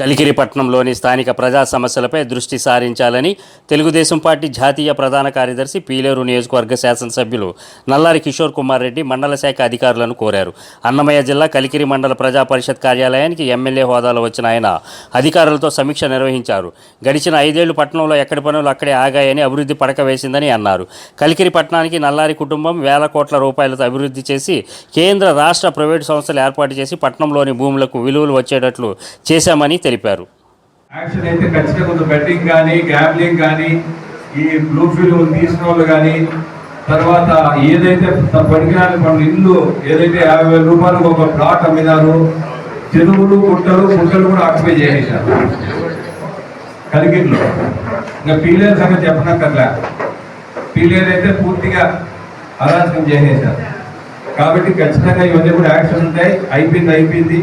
కలికిరిపట్నంలోని స్థానిక ప్రజా సమస్యలపై దృష్టి సారించాలని తెలుగుదేశం పార్టీ జాతీయ ప్రధాన కార్యదర్శి పీలేరు నియోజకవర్గ శాసనసభ్యులు నల్లారి కిషోర్ కుమార్ రెడ్డి మండల శాఖ అధికారులను కోరారు. అన్నమయ్య జిల్లా కలికిరి మండల ప్రజా పరిషత్ కార్యాలయానికి ఎమ్మెల్యే హోదాలో వచ్చిన ఆయన అధికారులతో సమీక్ష నిర్వహించారు. గడిచిన ఐదేళ్ళు పట్టణంలో ఎక్కడి పనులు అక్కడే ఆగాయని అభివృద్ధి పడక వేసిందని అన్నారు. కలికిరి పట్టణానికి నల్లారి కుటుంబం వేల కోట్ల రూపాయలతో అభివృద్ధి చేసి కేంద్ర రాష్ట్ర ప్రైవేటు సంస్థలు ఏర్పాటు చేసి పట్టణంలోని భూములకు విలువలు వచ్చేటట్లు చేశామని తెలిపారు యాక్షన్ అయితే ఖచ్చితంగా బెట్టింగ్ కానీ గ్యాబ్లింగ్ కానీ ఈ బ్లూ ఫిల్మ్ తీసిన వాళ్ళు కానీ తర్వాత ఏదైతే త- పనికిరాని పనులు ఇల్లు ఏదైతే యాభై వేల రూపాయలకు ఒక ప్లాట్ అమ్మినారు చెరువులు గుట్టలు గుట్టలు కూడా ఆక్యుపై చేసేసారు కలిగిట్లో ఇంకా పీలేరు సంగతి చెప్పనక్కర్లే. పీలేరు అయితే పూర్తిగా అరాచకం చేసేసారు కాబట్టి ఖచ్చితంగా ఇవన్నీ కూడా యాక్షన్ ఉంటాయి. అయిపోయింది అయిపోయింది.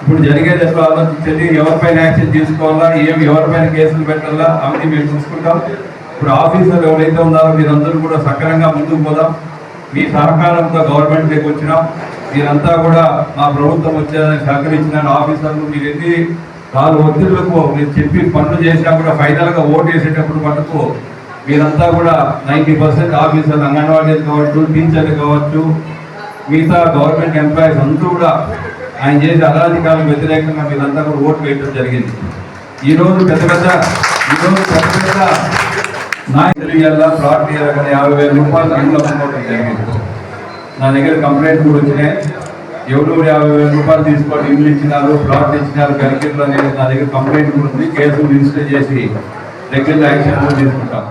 ఇప్పుడు జరిగేది ఎట్లా ఆలోచించండి ఎవరిపైన యాక్షన్ తీసుకోవాలా? ఏం ఎవరిపైన కేసులు పెట్టాలా? అవన్నీ మేము చూసుకుంటాం. ఇప్పుడు ఆఫీసర్ ఎవరైతే ఉన్నారో మీరందరూ కూడా సక్రమంగా ముందుకు పోదాం. మీ సహకారంతో గవర్నమెంట్ దగ్గర వచ్చినాం. మీరంతా కూడా మా ప్రభుత్వం వచ్చేదాన్ని సహకరించిన ఆఫీసర్లు మీరు ఎన్ని నాలుగు ఒత్తిళ్ళకు మీరు చెప్పి పనులు చేసినా కూడా ఫైనల్గా ఓటు వేసేటప్పుడు మటుకు మీరంతా కూడా నైంటీ పర్సెంట్ ఆఫీసర్లు అంగన్వాడీలు కావచ్చు టీచర్లు కావచ్చు మిగతా గవర్నమెంట్ ఎంప్లాయీస్ అందరూ కూడా ఆయన చేసే అరాధికారులకు వ్యతిరేకంగా మీరంతా కూడా ఓటు వేయడం జరిగింది. ఈరోజు పెద్ద పెద్ద ఈ రోజు పెద్ద పెద్ద నాయకులు ఇవాళ ప్లాట్ తీయాలని యాభై వేల రూపాయలు అందులో అమ్ముకోవడం జరిగింది. నా దగ్గర కంప్లైంట్ కూడా వచ్చినాయి. ఎవరు యాభై వేల రూపాయలు తీసుకొని ఇల్లు ఇచ్చినారు ప్లాట్ ఇచ్చినారు కరికిర్లు అనేది నా దగ్గర కంప్లైంట్ కూడా ఉంది కేసులు రిజిస్టర్ చేసి దగ్గర యాక్షన్ కూడా తీసుకుంటాం.